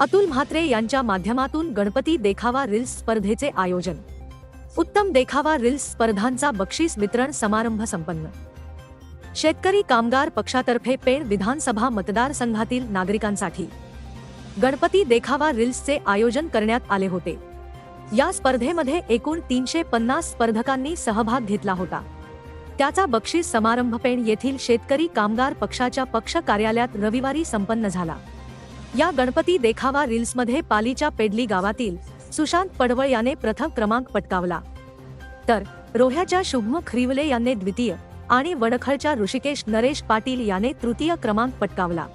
अतुल म्हात्रे यांच्या माध्यमातून गणपती देखावा रिल्स स्पर्धेचे आयोजन. उत्तम देखावा रिल्स स्पर्धांचा बक्षीस वितरण समारंभ संपन्न. शेतकरी कामगार पक्षातर्फे पेण विधानसभा मतदारसंघातील नागरिकांसाठी. गणपती देखावा रिल्सचे आयोजन करण्यात आले होते. या स्पर्धेमध्ये एकूण तीनशे पन्नास स्पर्धकांनी सहभाग घेतला होता. त्याचा बक्षीस समारंभ पेण येथील शेतकरी कामगार पक्षाच्या पक्ष कार्यालयात रविवारी संपन्न झाला. या गणपती देखावा रील्समध्ये पालीच्या पेडली गावातील सुशांत पडवळ याने प्रथम क्रमांक पटकावला. तर रोह्याच्या शुभम खरिवले याने द्वितीय आणि वडखळच्या ऋषिकेश नरेश पाटील याने तृतीय क्रमांक पटकावला.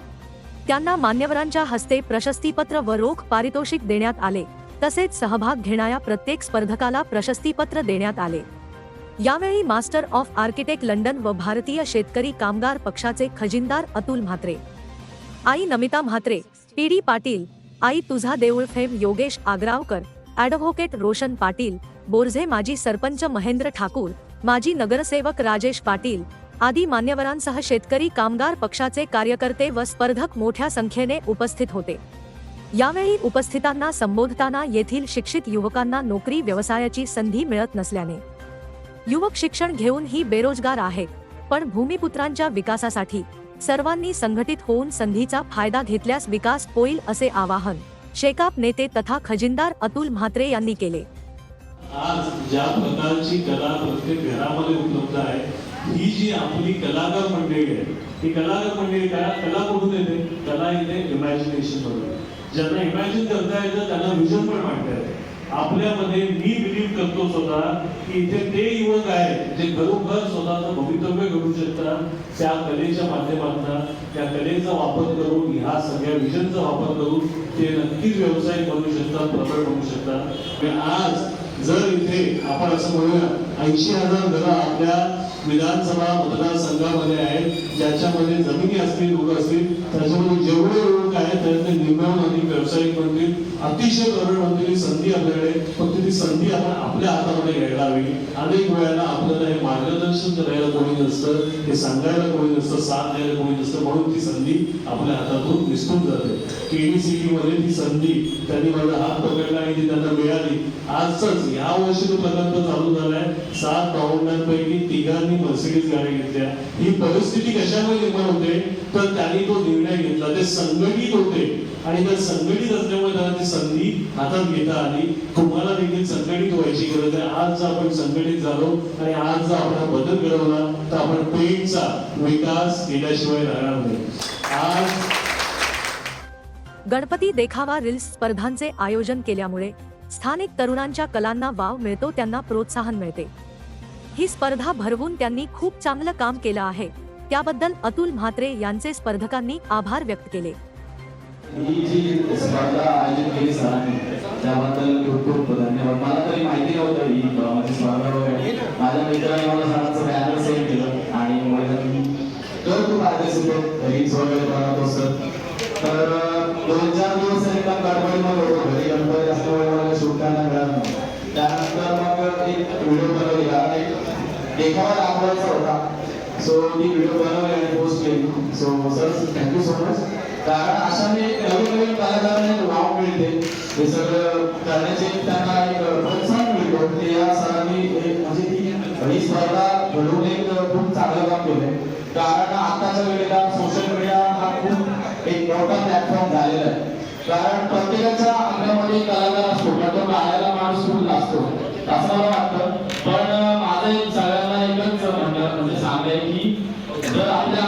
त्यांना मान्यवरांच्या हस्ते प्रशस्तीपत्र व रोख पारितोषिक देण्यात आले तसेच सहभाग घेणाऱ्या प्रत्येक स्पर्धकाला प्रशस्तीपत्र देण्यात आले. यावेळी मास्टर ऑफ आर्किटेक्ट लंडन व भारतीय शेतकरी कामगार पक्षाचे खजिनदार अतुल म्हात्रे. आई Namita Mhatre P D Patil Aai Tujha Deul fame Yogesh Agravkar advocate Roshan Patil Borze माजी सरपंच महेंद्र ठाकूर माजी नगरसेवक राजेश पाटील आदी मान्यवरांसह शेतकरी कामगार पक्षाचे कार्यकर्ते व स्पर्धक मोठ्या संख्येने उपस्थित होते. यावेळी उपस्थितांना संबोधताना येथील शिक्षित युवकांना नोकरी व्यवसायाची संधी मिळत नसल्याने. युवक शिक्षण घेऊनही बेरोजगार आहेत पण भूमिपुत्रांच्या विकासासाठी सर्वांनी संघटित होऊन संधीचा फायदा घेतल्यास विकास होईल असे आवाहन शेकाप नेते तथा खजिनदार अतुल म्हात्रे यांनी केले. आज ज्या प्रकारची कला प्रत्येक घरामध्ये उपलब्ध आहे ही जी आपली कलाकार मंडळी आहे ही कलाकार मंडळी काय? कला कुठून येते? कला येते इमॅजिनेशन मधून. ज्यांना इमॅजिन करता येतं त्यांना विजन पण मांडता येते. आपल्यामध्ये मी बिलीव्ह करतो स्वतः की इथे ते युवक आहेत जे खरोखर स्वतःचं भवितव्य घडू त्या कलेच्या माध्यमातून त्या कलेचा वापर करून ह्या सगळ्या विजनचा वापर करून ते नक्कीच व्यावसायिक बनू शकतात प्रबळ बनू शकतात. आणि आज जर इथे आपण असं म्हणूया ऐंशी हजार घरं आपल्या विधानसभा मतदारसंघामध्ये आहेत ज्याच्यामध्ये जमिनी असतील लोक असतील त्याच्यामध्ये जेवढे लोक आहेत त्यातले निम्म्याहून अधिक व्यावसायिक बनतील अतिशय गरज बनतील संधी आपल्याकडे. फक्त ती संधी आपण आपल्या हातामध्ये घ्यायला हवी अनेक वेळेला आपल्याला हे मार्गदर्शन करायला कोणी नसतं हे सांगायला कोणी नसतं साथ द्यायला कोणी नसतं म्हणून ती संधी आपल्या हातातून निसटून जाते. केडीसीटी मध्ये ती संधी त्यांनी माझा हात पकडला आणि ती त्यांना मिळाली. आजच या वर्षी तो प्रकल्प चालू झालाय. सात भावंडांपैकी तिघांनी मर्सिडीज गाडी घेतल्या. ही परिस्थिती कशामुळे निर्माण होते? तर त्यांनी तो निर्णय घेतला. ते संघटित होते. आणि त्या संघटित असल्यामुळे त्यांना ती संधी हातात घेता आली. तुम्हाला देखील संघटित व्हायची गरज आहे. आज जर आपण संघटित झालो आणि आज जर आपण बदल घडवला तर आपण पेठचा विकास केल्याशिवाय राहणार नाही. आज गणपती देखावा रील्स स्पर्धांचे आयोजन केल्यामुळे स्थानिक तरुणांच्या कलांना वाव मिळतो त्यांना प्रोत्साहन मिळते. ही स्पर्धा भरवून त्यांनी खूप चांगलं काम केलं आहे. त्याबद्दल अतुल म्हात्रे यांचे स्पर्धकांनी आभार व्यक्त केले. ही जी स्पर्धा आयोजित केली सरांनी त्याबद्दल खूप खूप धन्यवाद. मला तरी माहिती नव्हतं ही माझी स्पर्धा वगैरे. माझ्या मित्राने मला सरांचं बॅनर सेंड केलं आणि मला तर खूप पार्टिसिपेट रील्स वगैरे बनवत असत तर दोन चार दिवस एकदम गडबडीमध्ये होतो. घरी गणपती असल्यामुळे मला शूट करायला मिळालं नाही त्यानंतर मग एक व्हिडिओ बनवली कारण एक देखावा दाखवायचा होता. सो ती व्हिडिओ बनवली आणि पोस्ट केली. So sir thank you so much कारण अशाने एक नवीन नवीन कलाकारांना एक वाव मिळते. हे सगळं करण्याचे त्यांना एक प्रोत्साहन मिळतो. ते या सरांनी एक म्हणजे ती ही स्पर्धा घडवून एक खूप चांगलं काम केलंय. कारण आताच्या वेळेला सोशल मीडिया हा खूप एक मोठा प्लॅटफॉर्म झालेला आहे. कारण प्रत्येकाच्या अंगामध्ये कलाकार असतो. पण तो गाण्याला माणूस खूप लागतो. असं मला वाटतं. पण माझं एक सगळ्यांना एकच म्हणणं म्हणजे सांगाय की जर आपल्या